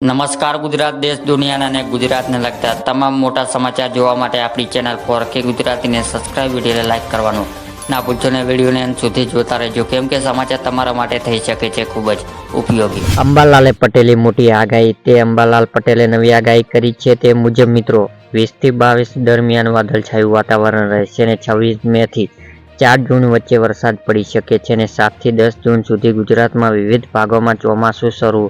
નમસ્કાર ગુજરાત દેશ દુનિયાના અને ગુજરાતને લગતા તમામ મોટા સમાચાર જોવા માટે આપણી ચેનલ ફોર કે ગુજરાતીને સબસ્ક્રાઇબ વિડીયોને લાઇક કરવાનું ના ભૂલશો ને વિડીયોને અંત સુધી જોતા રહેજો. કેમ કે સમાચાર તમારા માટે થઈ શકે છે ખૂબ જ ઉપયોગી. અંબાલાલે પટેલે મોટી આગાહી, તે અંબાલાલ પટેલે નવી આગાહી કરી છે તે મુજબ મિત્રો વીસથી બાવીસ દરમિયાન વાદળછાયું વાતાવરણ રહેશે અને છવ્વીસ મે થી ચાર જૂન વચ્ચે વરસાદ પડી શકે છે અને સાતથી દસ જૂન સુધી ગુજરાતમાં વિવિધ ભાગોમાં ચોમાસું શરૂ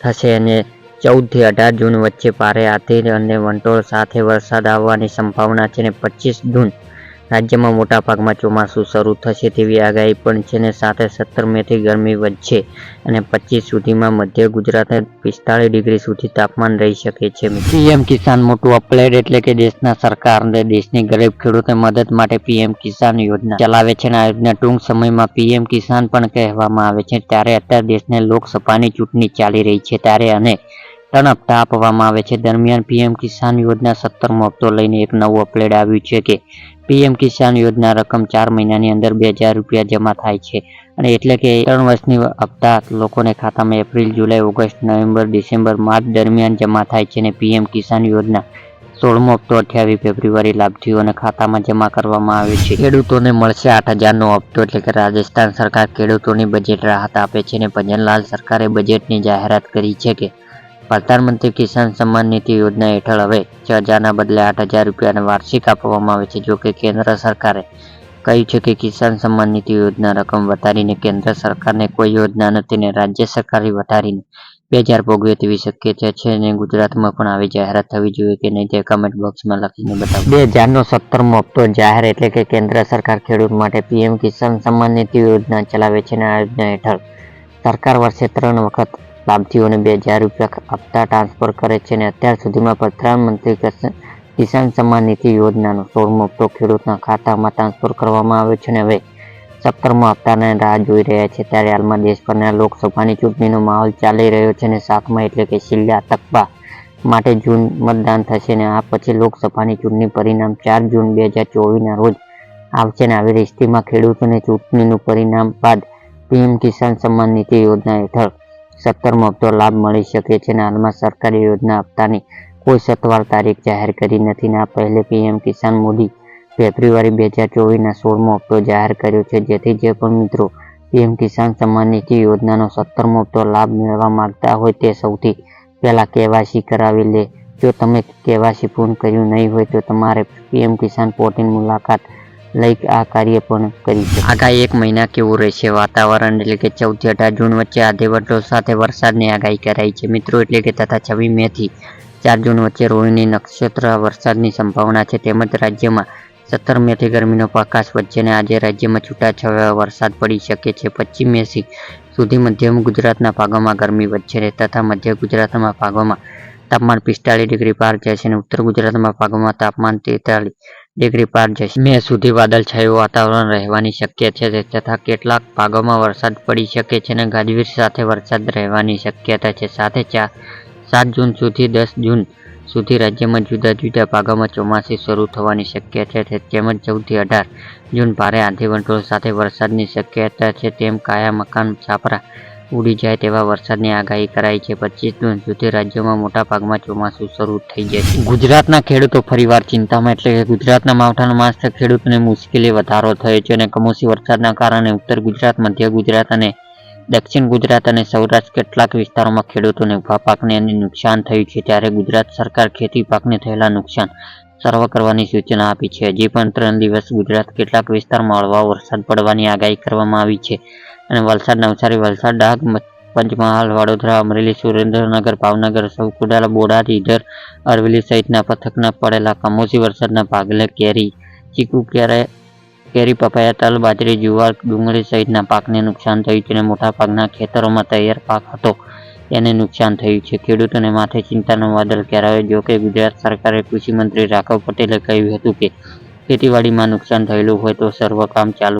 થશે અને ચૌદથી અઢાર જૂન વચ્ચે ભારે આથી અને વંટોળ સાથે વરસાદ આવવાની સંભાવના છે અને પચીસ જૂન રાજ્યમાં મોટા ભાગમાં ચોમાસું શરૂ થશે તેવી આગાહી પણ છે ને સાથે સત્તર મેથી ગરમી વધશે અને પચીસ સુધીમાં મધ્ય ગુજરાત પિસ્તાળીસ ડિગ્રી સુધી તાપમાન રહી શકે છે પીએમ કિસાન મોટું અપલેડ એટલે કે દેશના સરકાર અને દેશની ગરીબ ખેડૂતોને મદદ માટે પીએમ કિસાન યોજના ચલાવે છે અને આ યોજના ટૂંક સમયમાં પીએમ કિસાન પણ કહેવામાં આવે છે. ત્યારે અત્યારે દેશને લોકસભાની ચૂંટણી ચાલી રહી છે. ત્યારે અને ત્રણ હપ્તા આપવામાં આવે છે. દરમિયાન પીએમ કિસાન યોજના સત્તરમો હપ્તો લઈને એક નવું અપલેડ આવ્યું છે કે પીએમ કિસાન યોજના રકમ ચાર મહિનાની અંદર બે હજાર રૂપિયા જમા થાય છે. અને એટલે કે ત્રણ વર્ષની હપ્તા લોકોને ખાતામાં April, July, August, November, December, March દરમિયાન જમા થાય છે અને પીએમ કિસાન યોજના સોળમો હપ્તો અઠ્યાવીસ ફેબ્રુઆરી લાભાર્થીઓને ખાતામાં જમા કરવામાં આવે છે. ખેડૂતોને મળશે આઠ હજારનો હપ્તો, એટલે કે રાજસ્થાન સરકાર ખેડૂતોની બજેટ રાહત આપે છે અને ભજનલાલ સરકારે બજેટની જાહેરાત કરી છે કે પ્રધાનમંત્રી કિસાન સન્માન નિધિ યોજના હેઠળ હવે છ હજારના બદલે આઠ હજાર રૂપિયાને વાર્ષિક આપવામાં આવે છે. જો કે કેન્દ્ર સરકારે કહ્યું છે કે કિસાન સન્માન નિધિ યોજના રકમ વધારીને કેન્દ્ર સરકારને કોઈ યોજના નથી ને રાજ્ય સરકારે વધારીને બે હજાર ભોગવે તેવી શક્યતા છે અને ગુજરાતમાં પણ આવી જાહેરાત થવી જોઈએ કે નહીં તે કમેન્ટ બોક્સમાં લખીને બતાવો. બે હજારનો સત્તરમો હપ્તો જાહેર એટલે કે કેન્દ્ર સરકાર ખેડૂત માટે પીએમ કિસાન સન્માન નિધિ યોજના ચલાવે છે અને આ યોજના હેઠળ. સરકાર વર્ષે ત્રણ વખત લાભાર્થીઓને બે હજાર રૂપિયા આપતા ટ્રાન્સફર કરે છે અને અત્યાર સુધીમાં પ્રધાનમંત્રી કિસાન- સન્માન નિધિ યોજનાનો સોળમો હપ્તો ખેડૂતના ખાતામાં ટ્રાન્સફર કરવામાં આવ્યો છે અને હવે સત્તરમો હપ્તાને રાહ જોઈ રહ્યા છે. ત્યારે હાલમાં દેશભરના લોકસભાની ચૂંટણીનો માહોલ ચાલી રહ્યો છે અને સાતમા એટલે કે છેલ્લા તકબા માટે જૂન મતદાન થશે અને આ પછી લોકસભાની ચૂંટણી પરિણામ ચાર જૂન બે હજાર ચોવીસના રોજ આવશે અને આવી સ્થિતિમાં ખેડૂતોને ચૂંટણીનું પરિણામ બાદ પીએમ કિસાન સન્માન નિધિ યોજના હેઠળ સત્તરમો હપ્તો લાભ મળી શકે છે અને હાલમાં સરકારી યોજના હપ્તાની કોઈ સત્વાર તારીખ જાહેર કરી નથી ને આ પહેલે પીએમ કિસાન મોદી ફેબ્રુઆરી બે હજાર ચોવીસના સોળમો હપ્તો જાહેર કર્યો છે. જેથી જે પણ મિત્રો પીએમ કિસાન સન્માન નિધિ યોજનાનો સત્તરમો હપ્તો લાભ મેળવવા માંગતા હોય તે સૌથી પહેલાં કેવાયસી કરાવી લે. જો તમે કેવાયસી પૂર્ણ કર્યું નહીં હોય તો તમારે પીએમ કિસાન પોર્ટલની મુલાકાત લઈ આ કાર્ય પણ કરી છે. આગાહી એક મહિના કેવું રહેશે? વાતાવરણ એટલે કે ચૌદથી અઢાર જૂન વચ્ચે આધેવટો સાથે વરસાદની આગાહી કરાઈ છે. મિત્રો, એટલે કે તથા છવ્વીસ મે થી ચાર જૂન વચ્ચે રોહિણી નક્ષત્ર વરસાદની સંભાવના છે. તેમજ રાજ્યમાં સત્તર મે થી ગરમીનો પ્રકાશ વચ્ચેને આજે રાજ્યમાં છૂટાછવાયા વરસાદ પડી શકે છે. પશ્ચિમ મેથી સુધી મધ્યમ ગુજરાતના ભાગોમાં ગરમી વધશે તથા મધ્ય ગુજરાતના ભાગોમાં તાપમાન પિસ્તાળીસ ડિગ્રી પાર જશે અને ઉત્તર ગુજરાતના ભાગોમાં તાપમાન તેતાલીસ ડિગ્રી પાર જશે. મે સુધી વાદળછાયું વાતાવરણ રહેવાની શક્યતા છે, તથા કેટલાક ભાગોમાં વરસાદ પડી શકે છે અને ગાજવીજ સાથે વરસાદ રહેવાની શક્યતા છે. સાથે સાત જૂન સુધી દસ જૂન સુધી રાજ્યમાં જુદા જુદા ભાગોમાં ચોમાસી શરૂ થવાની શક્યતા છે તેમજ ચૌદથી અઢાર જૂન ભારે આંધી વંટોળ સાથે વરસાદની શક્યતા છે. તેમ કાયા મકાન, છાપરા ઉડી જાય તેવા વરસાદની આગાહી કરાઈ છે. પચીસ જૂન સુધી રાજ્યમાં મોટા ભાગમાં ચોમાસું શરૂ થઈ જશે. ગુજરાતના ખેડૂતો ફરીવાર ચિંતામાં એટલે કે ગુજરાતના માવઠાનો માસ ખેડૂતોને મુશ્કેલી વધારો થયો છે અને કમોસમી વરસાદના કારણે ઉત્તર ગુજરાત, મધ્ય ગુજરાત અને દક્ષિણ ગુજરાત અને સૌરાષ્ટ્ર કેટલાક વિસ્તારોમાં ખેડૂતોને ઊભા પાકને અને નુકસાન થયું છે. ત્યારે ગુજરાત સરકાર ખેતી પાકને થયેલા નુકસાન સર્વ કરવાની સૂચના આપી છે. હજી પણ ત્રણ દિવસ ગુજરાત કેટલાક વિસ્તારમાં હળવા વરસાદ પડવાની આગાહી કરવામાં આવી છે. અને વલસાડ નવસારી વલસાડ ડાંગ પંચમહાલ, વડોદરા, અમરેલી, સુરેન્દ્રનગર, ભાવનગર સૌકુડા બોટાદ ઈડર અરવલ્લી સહિતના પથકના પડેલા કમોસી વરસાદના ભાગલે કેરી, ચીકુ, કેરે, કેરી, પપૈયા તલ, બાજરી, જુવાર, ડુંગળી સહિતના પાકને નુકસાન થયું છે અને મોટાભાગના ખેતરોમાં તૈયાર પાક હતો. તેને નુકસાન થયું છે. ખેડૂતોને માથે ચિંતાનો વાદળ ઘેરાયો જો કે ગુજરાત સરકારે કૃષિ મંત્રી રાઘવ પટેલે કહ્યું હતું કે ખેતીવાડીમાં નુકસાન થયેલું હોય તો સર્વ કામ ચાલુ